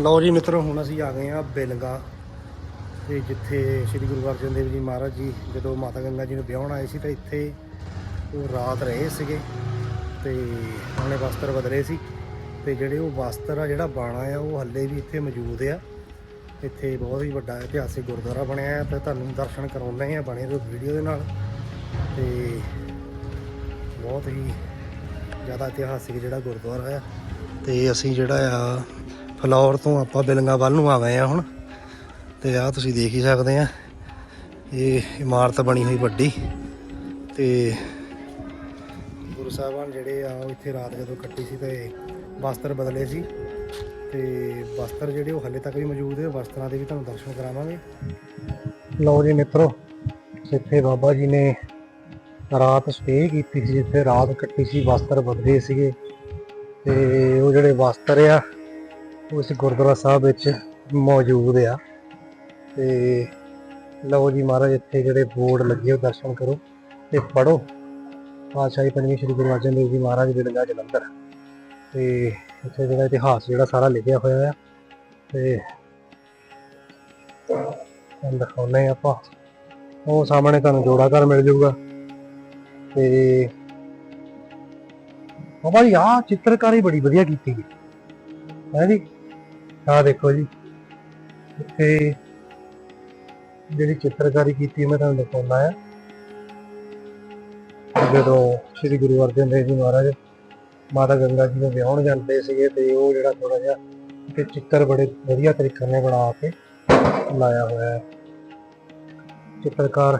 ਲਓ ਜੀ ਮਿੱਤਰੋ, ਹੁਣ ਅਸੀਂ ਆ ਗਏ ਆ ਬਿਲਗਾ ਤੇ ਜਿੱਥੇ ਸ੍ਰੀ ਗੁਰੂ ਅਰਜਨ ਦੇਵ ਜੀ ਮਹਾਰਾਜ ਜੀ, ਜਦੋਂ ਮਾਤਾ ਗੰਗਾ ਜੀ ਨੂੰ ਵਿਆਹਣ ਆਏ ਸੀ ਤਾਂ ਇੱਥੇ ਉਹ ਰਾਤ ਰਹੇ ਸੀਗੇ ਤੇ ਉਹਨੇ ਵਸਤਰ ਬਦਲੇ ਸੀ ਤੇ ਜਿਹੜੇ ਉਹ ਵਸਤਰ ਆ, ਜਿਹੜਾ ਬਾਣਾ ਆ, ਉਹ ਹੱਲੇ ਵੀ ਇੱਥੇ ਮੌਜੂਦ ਆ। ਇੱਥੇ ਬਹੁਤ ਹੀ ਵੱਡਾ ਇਤਿਹਾਸਿਕ ਗੁਰਦੁਆਰਾ ਬਣਿਆ ਹੈ ਤੇ ਤੁਹਾਨੂੰ ਦਰਸ਼ਨ ਕਰਾਉਂਦੇ ਆ, ਬਣੇ ਰਹੋ ਵੀਡੀਓ ਦੇ ਨਾਲ। ਤੇ ਬਹੁਤ ਹੀ ਜ਼ਿਆਦਾ ਇਤਿਹਾਸਿਕ ਜਿਹੜਾ ਗੁਰਦੁਆਰਾ ਆ ਤੇ ਅਸੀਂ ਜਿਹੜਾ ਆ ਫਲੌਰ ਤੋਂ ਆਪਾਂ ਬਿਲੰਗਾ ਵੱਲ ਨੂੰ ਆ ਗਏ ਆ ਹੁਣ। ਤੇ ਆ ਤੁਸੀਂ ਦੇਖ ਹੀ ਸਕਦੇ ਆ। ਇਹ ਇਮਾਰਤ ਬਣੀ ਹੋਈ ਵੱਡੀ। ਤੇ ਗੁਰੂ ਸਾਹਿਬਾਨ ਜਿਹੜੇ ਆ, ਉਹ ਇੱਥੇ ਰਾਤ ਜਦੋਂ ਕੱਟੀ ਸੀ ਤੇ ਵਸਤਰ ਬਦਲੇ ਸੀ। ਤੇ ਵਸਤਰ ਜਿਹੜੇ ਉਹ ਹਲੇ ਤੱਕ ਵੀ ਮੌਜੂਦ ਹੈ ਵਸਤਰਾਂ ਦੇ ਵੀ ਤੁਹਾਨੂੰ ਦਰਸ਼ਨ ਕਰਾਵਾਂਗੇ। ਲਓ ਜੀ ਮਿੱਤਰੋ, ਇੱਥੇ ਬਾਬਾ ਜੀ ਨੇ ਰਾਤ ਸਟੇ ਕੀਤੀ ਸੀ, ਜਿੱਥੇ ਰਾਤ ਕੱਟੀ ਸੀ ਵਸਤਰ ਬਦਲੇ ਸੀਗੇ। ਤੇ ਉਹ ਜਿਹੜੇ ਵਸਤਰ ਆ ਉਹ ਇਸ ਗੁਰਦੁਆਰਾ ਸਾਹਿਬ ਵਿੱਚ ਮੌਜੂਦ ਆ। ਤੇ ਲਓ ਜੀ ਮਹਾਰਾਜ, ਇੱਥੇ ਜਿਹੜੇ ਬੋਰਡ ਲੱਗੇ ਉਹ ਦਰਸ਼ਨ ਕਰੋ ਤੇ ਪੜੋ ਪਾਤਸ਼ਾਹੀ ਪੰਜਵੀਂ ਸ੍ਰੀ ਗੁਰੂ ਅਰਜਨ ਦੇਵ ਜੀ ਮਹਾਰਾਜ ਬਿਲਗਾ ਜਲੰਧਰ। ਤੇ ਇੱਥੇ ਜਿਹੜਾ ਇਤਿਹਾਸ ਜਿਹੜਾ ਸਾਰਾ ਲਿਖਿਆ ਹੋਇਆ ਆ। ਤੇ ਤੁਹਾਨੂੰ ਦਿਖਾਉਂਦੇ ਹਾਂ ਆਪਾਂ। ਉਹ ਸਾਹਮਣੇ ਤੁਹਾਨੂੰ ਜੋੜਾ ਘਰ ਮਿਲ ਜਾਊਗਾ। ਤੇ ਬਾਬਾ ਜੀ, ਆਹ ਚਿੱਤਰਕਾਰੀ ਬੜੀ ਵਧੀਆ ਕੀਤੀ ਹੈ ਹੈ ਜੀ। ਆਹ ਦੇਖੋ ਜੀ। ਇੱਥੇ ਜਿਹੜੀ ਚਿੱਤਰਕਾਰੀ ਕੀਤੀ ਮੈਂ ਤੁਹਾਨੂੰ ਦਿਖਾਉਣਾ ਆ ਜਦੋਂ ਸ੍ਰੀ ਗੁਰੂ ਅਰਜਨ ਦੇਵ ਜੀ ਮਹਾਰਾਜ ਮਾਤਾ ਗੰਗਾ ਜੀ ਨੂੰ ਵਿਆਹਣ ਜਾਂਦੇ ਸੀਗੇ ਤੇ ਉਹ ਜਿਹੜਾ ਥੋੜਾ ਜਿਹਾ ਤੇ ਚਿੱਤਰ ਬੜੇ ਵਧੀਆ ਤਰੀਕੇ ਨਾਲ ਬਣਾ ਕੇ ਲਾਇਆ ਹੋਇਆ ਹੈ। ਚਿੱਤਰਕਾਰ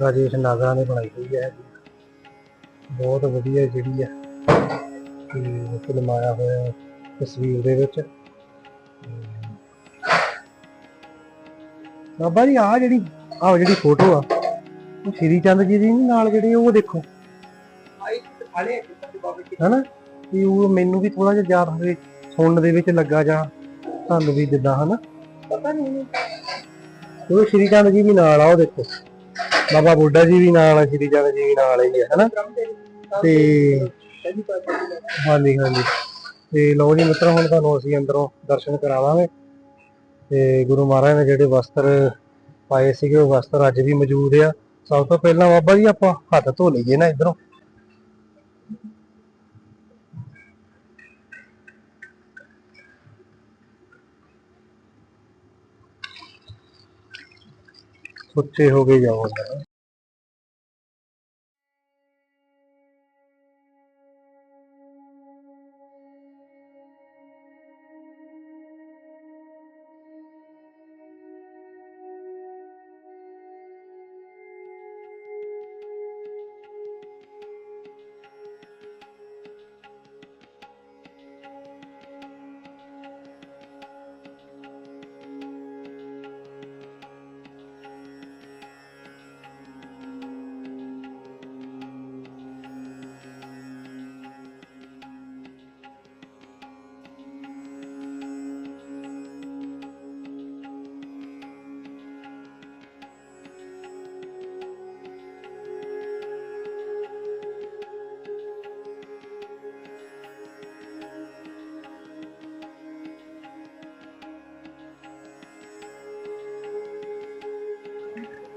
ਰਾਜੇਸ਼ ਨਾਗਰਾ ਨੇ ਬਣਾਈ ਹੋਈ ਹੈ। ਬਹੁਤ ਵਧੀਆ ਜਿਹੜੀ ਹੈ। ਕਿ ਫਿਲਮਾਇਆ ਹੋਇਆ ਤਸਵੀਰ ਦੇ ਵਿੱਚ। ਬਾਬਾ ਜੀ ਆ ਜਿਹੜੀ ਆ ਜਿਹੜੀ ਫੋਟੋ ਆ, ਉਹ ਸ਼੍ਰੀ ਚੰਦ ਜੀ ਦੀ ਨੀ, ਨਾਲ ਜਿਹੜੀ ਉਹ ਦੇਖੋ। ਹਨਾ? ਵੀ ਉਹ ਮੈਨੂੰ ਵੀ ਥੋੜਾ ਜਿਹਾ ਯਾਦ ਹੋਵੇ, ਸੁਣਨ ਦੇ ਵਿੱਚ ਲੱਗਾ ਜਾਂ ਤੁਹਾਨੂੰ ਵੀ ਜਿੱਦਾਂ, ਹਨਾ? ਪਤਾ ਨਹੀਂ ਉਹ ਸ਼੍ਰੀ ਚੰਦ ਜੀ ਵੀ ਨਾਲ ਆ, ਉਹ ਦੇਖੋ। ਬਾਬਾ ਬੁੱਢਾ ਜੀ ਵੀ ਨਾਲ ਆ, ਸ਼੍ਰੀ ਚੰਦ ਜੀ ਵੀ ਨਾਲ ਹੀ ਆ, ਹਨਾ? ਤੇ ਹਾਂਜੀ ਹਾਂਜੀ। ਤੇ ਲਓ ਜੀ ਮਿੱਤਰੋ, ਹੁਣ ਤੁਹਾਨੂੰ ਅਸੀਂ ਅੰਦਰੋਂ ਦਰਸ਼ਨ ਕਰਾਵਾਂਗੇ। ਤੇ ਗੁਰੂ ਮਹਾਰਾਜ ਨੇ ਜਿਹੜੇ ਵਸਤਰ ਪਾਏ ਸੀਗੇ, ਉਹ ਵਸਤਰ ਅੱਜ ਵੀ ਮੌਜੂਦ ਆ। ਸਭ ਤੋਂ ਪਹਿਲਾਂ ਬਾਬਾ ਜੀ, ਆਪਾਂ ਹੱਥ ਧੋ ਲਈਏ ਨਾ ਇਧਰੋਂ। ਸੁੱਚੇ ਹੋ ਕੇ ਜਾਓ।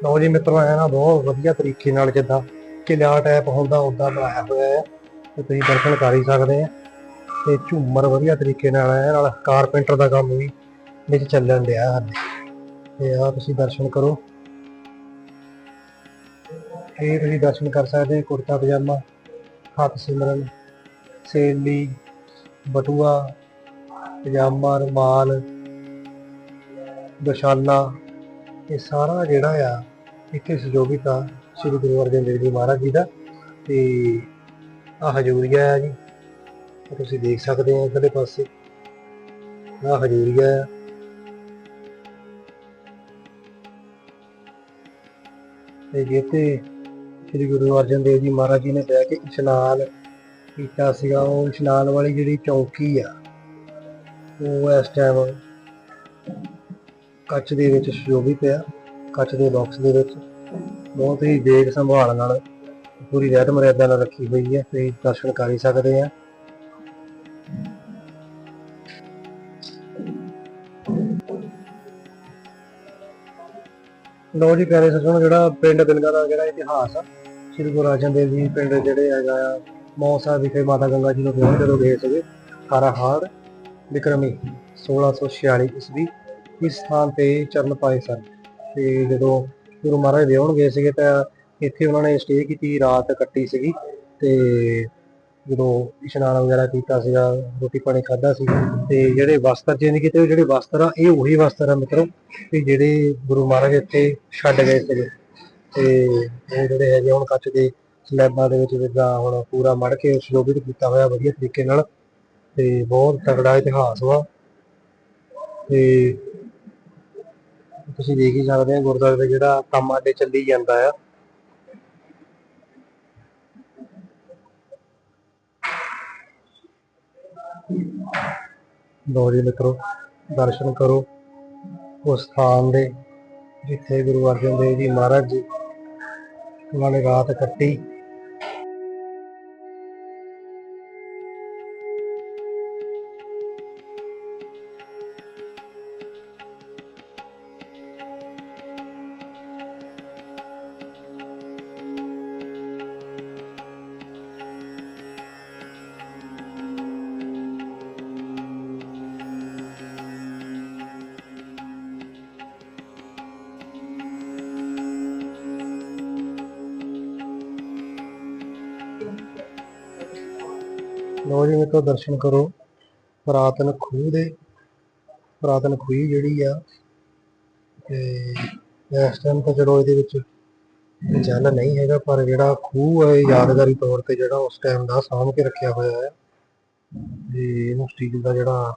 ਲਓ ਜੀ ਮਿੱਤਰੋ ਆਇਆ ਨਾ ਬਹੁਤ ਵਧੀਆ ਤਰੀਕੇ ਨਾਲ ਜਿੱਦਾਂ ਕਿਲਿਆ ਟਾਈਪ ਹੁੰਦਾ, ਉਦਾਂ ਬਣਾਇਆ ਹੋਇਆ ਹੈ ਤੇ ਤੁਸੀਂ ਦਰਸ਼ਨ ਕਰ ਹੀ ਸਕਦੇ ਆ। ਤੇ ਝੂਮਰ ਵਧੀਆ ਤਰੀਕੇ ਨਾਲ ਆਇਆ ਨਾਲ ਕਾਰਪੈਂਟਰ ਦਾ ਕੰਮ ਵੀ ਵਿੱਚ ਚੱਲਣ ਡਿਆ ਹਾਲੇ ਤੇ ਆ ਤੁਸੀਂ ਦਰਸ਼ਨ ਕਰੋ। ਇਹ ਤੁਸੀਂ ਦਰਸ਼ਨ ਕਰ ਸਕਦੇ ਹੋ, ਕੁੜਤਾ ਪਜਾਮਾ, ਹੱਥ ਸਿਮਰਨ, ਸੇਲੀ, ਬਟੂਆ, ਪਜਾਮਾ, ਰੁਮਾਲ ਦਸ਼ਾਲਾ ਇਹ ਸਾਰਾ ਜਿਹੜਾ ਆ, ਇੱਥੇ ਸੁਜੋਭਿਤ ਆ ਸ੍ਰੀ ਗੁਰੂ ਅਰਜਨ ਦੇਵ ਜੀ ਮਹਾਰਾਜ ਜੀ ਦਾ, ਤੇ ਆ ਹਜੂਰੀਆ ਆ ਜੀ। ਤੁਸੀਂ ਦੇਖ ਸਕਦੇ ਹੋ ਇਧਰਲੇ ਪਾਸੇ। ਆ ਹਜੂਰੀਆ ਆ। ਤੇ ਜਿੱਥੇ ਸ੍ਰੀ ਗੁਰੂ ਅਰਜਨ ਦੇਵ ਜੀ ਮਹਾਰਾਜ ਜੀ ਨੇ ਬਹਿ ਕੇ ਇਸ਼ਨਾਨ ਕੀਤਾ ਸੀਗਾ, ਉਹ ਇਸ਼ਨਾਨ ਵਾਲੀ ਜਿਹੜੀ ਚੌਕੀ ਆ, ਉਹ ਇਸ ਟਾਈਮ ਕੱਚ ਦੇ ਵਿੱਚ ਜੋ ਵੀ ਪਿਆ, ਕੱਚ ਦੇ ਬਾਕਸ ਦੇ ਵਿੱਚ। ਬਹੁਤ ਹੀ ਦੇਖ ਸੰਭਾਲ ਨਾਲ, ਪੂਰੀ ਰਹਿਤ ਮਰਿਆਦਾ ਨਾਲ ਰੱਖੀ ਹੋਈ ਹੈ ਤੁਸੀਂ ਦਰਸ਼ਨ ਕਰ ਹੀ ਸਕਦੇ ਆ। ਲੋ ਜੀ ਪਿਆਰੇ ਸੱਜਣੋ, ਜਿਹੜਾ ਪਿੰਡ ਬਿਲਗਾ ਦਾ ਜਿਹੜਾ ਇਤਿਹਾਸ ਆ, ਸ੍ਰੀ ਗੁਰੂ ਅਰਜਨ ਦੇਵ ਜੀ ਪਿੰਡ ਜਿਹੜੇ ਹੈਗਾ ਆ, ਮੌਸਾ ਵਿਖੇ ਮਾਤਾ ਗੰਗਾ ਜੀ ਨੂੰ ਵਿਆਹ ਜਦੋਂ ਗਏ ਸੀਗੇ ਹਰਾ ਹਾਰ ਵਿਕਰਮੀ 1646 ਈਸਵੀ। ਇਸ ਸਥਾਨ ਤੇ ਚਰਨ ਪਾਏ ਸਨ। ਤੇ ਜਦੋਂ ਗੁਰੂ ਮਹਾਰਾਜ ਵਿਆਹਣ ਗਏ ਸੀਗੇ ਤਾਂ ਇੱਥੇ ਉਹਨਾਂ ਨੇ ਸਟੇ ਕੀਤੀ, ਰਾਤ ਕੱਟੀ ਸੀਗੀ ਤੇ ਜਦੋਂ ਇਸ਼ਨਾਨ ਵਗੈਰਾ ਕੀਤਾ ਸੀਗਾ, ਰੋਟੀ ਪਾਣੀ ਖਾਦਾ ਸੀ, ਤੇ ਜਿਹੜੇ ਵਸਤਰ ਚੇਂਜ ਕੀਤੇ ਜਿਹੜੇ ਵਸਤਰ ਆ, ਇਹ ਉਹੀ ਵਸਤਰ ਆ ਮਿੱਤਰੋ, ਤੇ ਜਿਹੜੇ ਗੁਰੂ ਮਹਾਰਾਜ ਇੱਥੇ ਛੱਡ ਗਏ ਸੀਗੇ। ਤੇ ਉਹ ਜਿਹੜੇ ਹੈਗੇ ਹੁਣ ਕੱਚ ਦੇ ਸਲੈਬਾਂ ਦੇ ਵਿੱਚ ਜਿੱਦਾਂ ਹੁਣ ਪੂਰਾ ਮੜ ਕੇ ਸੁਸ਼ੋਭਿਤ ਕੀਤਾ ਹੋਇਆ ਵਧੀਆ ਤਰੀਕੇ ਨਾਲ, ਤੇ ਬਹੁਤ ਤਗੜਾ ਇਤਿਹਾਸ ਵਾ। ਤੇ ਤੁਸੀਂ ਦੇਖ ਹੀ ਸਕਦੇ ਹੋ ਗੁਰਦੁਆਰੇ ਦਾ ਜਿਹੜਾ ਕੰਮ ਅੱਡੇ ਚੱਲੀ ਜਾਂਦਾ ਆ। ਲੋ ਜੀ ਮਿੱਤਰੋ, ਦਰਸ਼ਨ ਕਰੋ ਉਸ ਸਥਾਨ ਦੇ ਜਿੱਥੇ ਗੁਰੂ ਅਰਜਨ ਦੇਵ ਜੀ ਮਹਾਰਾਜ ਜੀ, ਉਹਨਾਂ ਨੇ ਰਾਤ ਕੱਟੀ। ਲੋ ਜੀ ਮਿੱਤਰੋ, ਦਰਸ਼ਨ ਕਰੋ। ਪੁਰਾਤਨ ਖੂਹ ਦੇ, ਪੁਰਾਤਨ ਖੂਹੀ ਜਿਹੜੀ ਆ, ਤੇ ਇਸ ਟਾਈਮ ਤਾਂ ਚਲੋ ਇਹਦੇ ਵਿੱਚ ਜਲ ਨਹੀਂ ਹੈਗਾ, ਪਰ ਜਿਹੜਾ ਖੂਹ ਹੈ ਯਾਦਗਾਰੀ ਤੌਰ ਤੇ ਜਿਹੜਾ ਉਸ ਟਾਈਮ ਦਾ ਸਾਂਭ ਕੇ ਰੱਖਿਆ ਹੋਇਆ ਹੈ। ਤੇ ਇਹਨੂੰ ਸਟੀਲ ਦਾ ਜਿਹੜਾ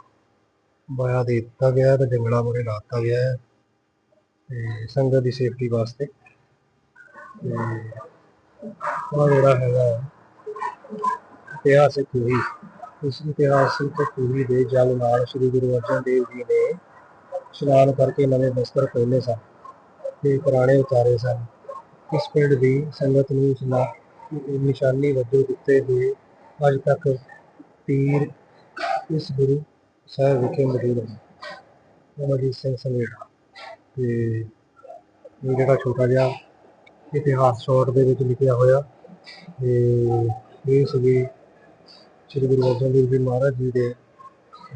ਬਾਇਆ ਦੇ ਦਿੱਤਾ ਗਿਆ ਹੈ ਤੇ ਜੰਗਲਾ ਮੋਰੇ ਲਾ ਦਿੱਤਾ ਗਿਆ ਹੈ। ਤੇ ਸੰਗਤ ਦੀ ਸੇਫਟੀ ਵਾਸਤੇ। ਤੇ ਉਹ ਜਿਹੜਾ ਹੈਗਾ ਇਤਿਹਾਸਿਕ ਖੂਹੀ ਇਸ ਇਤਿਹਾਸਿਕ ਖੂਹੀ ਦੇ ਜਲ ਨਾਲ ਸ੍ਰੀ ਗੁਰੂ ਅਰਜਨ ਦੇਵ ਜੀ ਨੇ ਇਸ਼ਨਾਨ ਕਰਕੇ ਨਵੇਂ ਵਸਤਰ ਪਹਿਨੇ ਸਨ ਤੇ ਪੁਰਾਣੇ ਉਤਾਰੇ ਸਨ। ਇਸ ਪਿੰਡ ਦੀ ਸੰਗਤ ਨੂੰ ਇਸ ਨਿਸ਼ਾਨੀ ਵਜੋਂ ਦਿੱਤੇ ਹੋਏ ਅੱਜ ਤੱਕ ਤੀਰ ਇਸ ਗੁਰੂ ਸਾਹਿਬ ਵਿਖੇ ਮੌਜੂਦ ਹਨ। ਅਮਰਜੀਤ ਸਿੰਘ ਸੰਗੇੜਾ ਤੇ ਇਹ ਜਿਹੜਾ ਛੋਟਾ ਜਿਹਾ ਇਤਿਹਾਸ ਸ਼ਾਰਟ ਦੇ ਵਿੱਚ ਲਿਖਿਆ ਹੋਇਆ, ਤੇ ਇਹ ਸੀਗੇ ਸ੍ਰੀ ਗੁਰੂ ਅਰਜਨ ਦੇਵ ਜੀ ਮਹਾਰਾਜ ਜੀ ਦੇ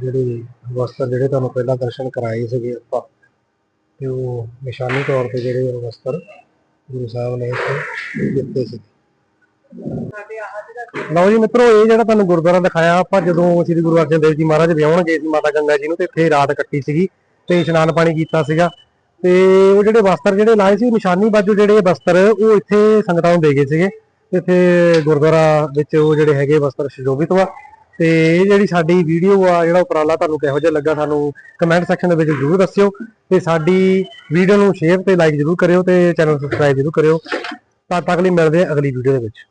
ਜਿਹੜੇ ਵਸਤਰ ਜਿਹੜੇ ਤੁਹਾਨੂੰ ਪਹਿਲਾਂ ਦਰਸ਼ਨ ਕਰਾਏ ਸੀਗੇ ਆਪਾਂ, ਤੇ ਉਹ ਨਿਸ਼ਾਨੀ ਤੌਰ ਤੇ ਜਿਹੜੇ ਉਹ ਵਸਤਰ ਗੁਰੂ ਸਾਹਿਬ ਨੇ ਦਿੱਤੇ ਸੀ। ਲਓ ਜੀ ਮਿੱਤਰੋ, ਇਹ ਜਿਹੜਾ ਤੁਹਾਨੂੰ ਗੁਰਦੁਆਰਾ ਦਿਖਾਇਆ, ਆਪਾਂ ਜਦੋਂ ਸ੍ਰੀ ਗੁਰੂ ਅਰਜਨ ਦੇਵ ਜੀ ਮਹਾਰਾਜ ਵਿਆਹਣ ਗਏ ਸੀ, ਮਾਤਾ ਗੰਗਾ ਜੀ ਨੂੰ, ਤੇ ਇੱਥੇ ਰਾਤ ਕੱਟੀ ਸੀਗੀ ਤੇ ਇਸ਼ਨਾਨ ਪਾਣੀ ਕੀਤਾ ਸੀਗਾ। ਤੇ ਉਹ ਜਿਹੜੇ ਵਸਤਰ ਜਿਹੜੇ ਲਾਏ ਸੀ ਨਿਸ਼ਾਨੀ ਬਾਜੂ ਜਿਹੜੇ ਵਸਤਰ, ਉਹ ਇੱਥੇ ਸੰਗਤਾਂ ਨੂੰ ਦੇ ਗਏ ਸੀਗੇ। ਇੱਥੇ ਗੁਰਦੁਆਰਾ ਵਿੱਚ ਉਹ ਜਿਹੜੇ ਹੈਗੇ ਵਸਤਰ ਸੁਸ਼ੋਭਿਤ ਵਾ। ਤੇ ਇਹ ਜਿਹੜੀ ਸਾਡੀ ਵੀਡੀਓ ਆ, ਜਿਹੜਾ ਉਪਰਾਲਾ ਤੁਹਾਨੂੰ ਕਿਹੋ ਜਿਹਾ ਲੱਗਾ ਸਾਨੂੰ ਕਮੈਂਟ ਸੈਕਸ਼ਨ ਦੇ ਵਿੱਚ ਜ਼ਰੂਰ ਦੱਸਿਓ। ਤੇ ਸਾਡੀ ਵੀਡੀਓ ਨੂੰ ਸ਼ੇਅਰ ਤੇ ਲਾਈਕ ਜ਼ਰੂਰ ਕਰਿਓ ਤੇ ਚੈਨਲ ਸਬਸਕ੍ਰਾਈਬ ਜ਼ਰੂਰ ਕਰਿਓ। ਤਦ ਤੱਕ ਲਈ ਮਿਲਦੇ ਹਾਂ ਅਗਲੀ ਵੀਡੀਓ ਦੇ ਵਿੱਚ।